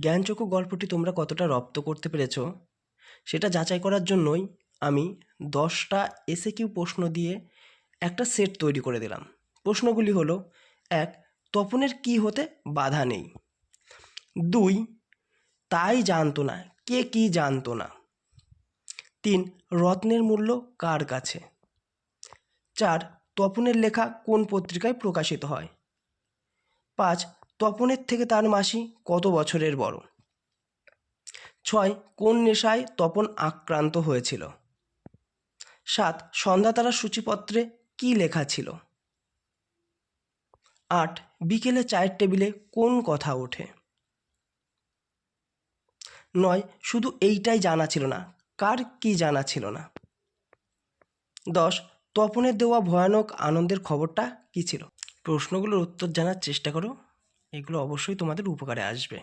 জ্ঞানচক্র গল্পটি তোমরা কতটা রপ্ত করতে পেরেছ, সেটা যাচাই করার জন্যই আমি দশটা এসে কিউ প্রশ্ন দিয়ে একটা সেট তৈরি করে দিলাম। প্রশ্নগুলি হলো, এক, তপনের কি হতে বাধা নেই? দুই, তাই জানতো না, কে কি জানতো না? তিন, রত্নের মূল্য কার কাছে? চার, তপনের লেখা কোন পত্রিকায় প্রকাশিত হয়? পাঁচ তপনের থেকে তার মাসি কত বছরের বড়? ছয়, কোন নেশায় তপন আক্রান্ত হয়েছিল? সাত সন্ধ্যাতারা সূচিপত্রে কি লেখা ছিল? আট, বিকেলে চায়ের টেবিলে কোন কথা ওঠে? নয়, শুধু এইটাই জানা ছিল না, কার কি জানা ছিল না? দশ, তপনের দেওয়া ভয়ানক আনন্দের খবরটা কি ছিল? প্রশ্নগুলোর উত্তর জানার চেষ্টা করো। এগুলো অবশ্যই তোমাদের উপকারে আসবে।